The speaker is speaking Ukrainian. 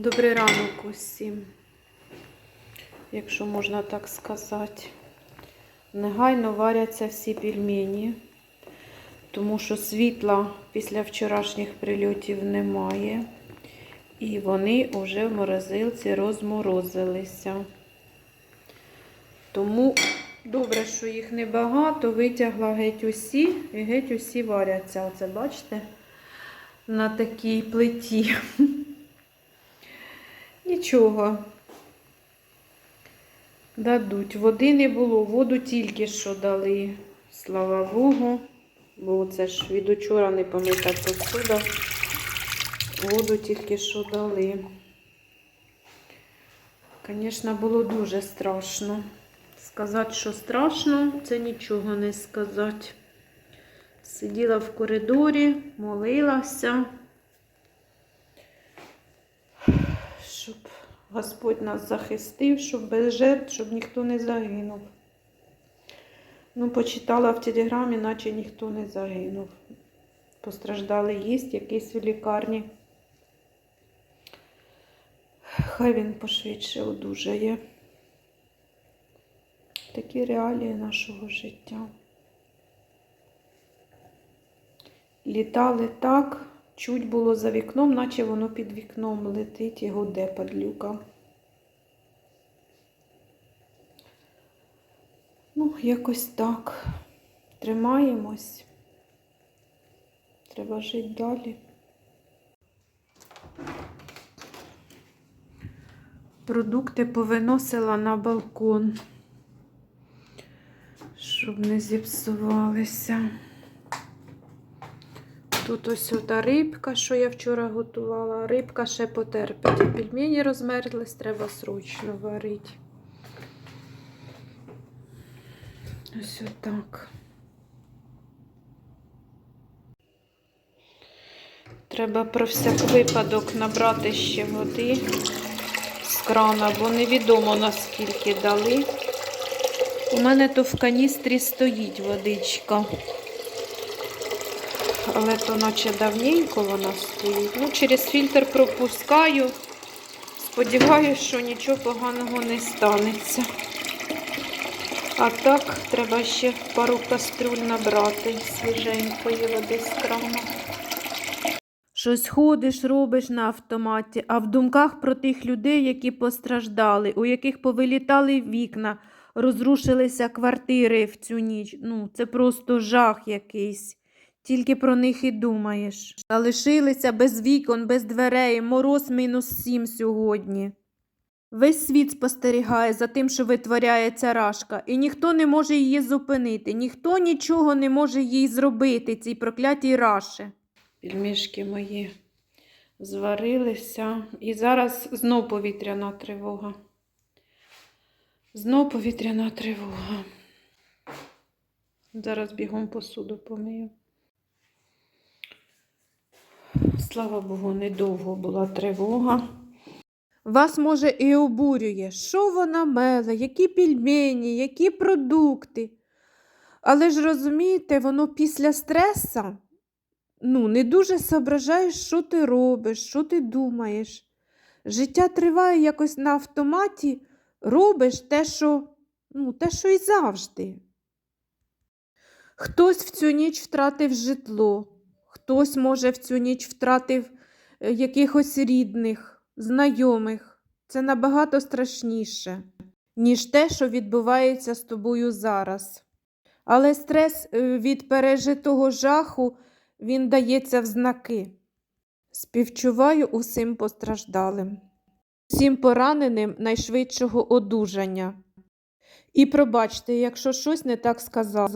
Добрий ранок усім, якщо можна так сказати. Негайно варяться всі пельмені, тому що світла після вчорашніх прильотів немає. І вони вже в морозилці розморозилися. Тому добре, що їх небагато, витягла геть усі і геть усі варяться. Оце бачите? На такій плиті. Нічого. Дадуть. Води не було, воду тільки що дали. Слава Богу. Бо це ж від учора не помита посуда. Воду тільки що дали. Звісно, було дуже страшно. Сказати, що страшно, це нічого не сказати. Сиділа в коридорі, молилася. Щоб Господь нас захистив, щоб без жертв, щоб ніхто не загинув. Ну, почитала в телеграмі, наче ніхто не загинув. Постраждали їсть якийсь у лікарні. Хай він пошвидше одужає. Такі реалії нашого життя. Літали так, чуть було за вікном, наче воно під вікном летить і гуде падлюка. Ну, якось так. Тримаємось. Треба жити далі. Продукти повиносила на балкон, щоб не зіпсувалися. Тут ось ота рибка, що я вчора готувала. Рибка ще потерпить. Пельмені розмерзлись, треба срочно варити. Ось отак. Треба про всяк випадок набрати ще води з крана, бо невідомо наскільки дали. У мене то в каністрі стоїть водичка. Але то наче давненько вона стоїть. Ну, через фільтр пропускаю. Сподіваюся, що нічого поганого не станеться. А так, треба ще пару кастрюль набрати свіженької води з крана. Щось ходиш, робиш на автоматі, а в думках про тих людей, які постраждали, у яких повилітали вікна, розрушилися квартири в цю ніч. Ну, це просто жах якийсь. Тільки про них і думаєш. Залишилися без вікон, без дверей, мороз мінус сім сьогодні. Весь світ спостерігає за тим, що витворяє ця рашка, і ніхто не може її зупинити, ніхто нічого не може їй зробити, цій проклятій раші. Пільмішки мої зварилися, і зараз знов повітряна тривога. Знов повітряна тривога. Зараз бігом посуду помию. Слава Богу, недовго була тривога. Вас, може, і обурює, що вона мела, які пельмені, які продукти. Але ж розумієте, воно після стреса ну, не дуже соображаєш, що ти робиш, що ти думаєш. Життя триває якось на автоматі, робиш те, що, ну, те, що і завжди. Хтось в цю ніч втратив житло, хтось, може, в цю ніч втратив е, якихось рідних, знайомих. Це набагато страшніше, ніж те, що відбувається з тобою зараз. Але стрес е, від пережитого жаху він дається в знаки. Співчуваю усім постраждалим, всім пораненим найшвидшого одужання. І пробачте, якщо щось не так сказала.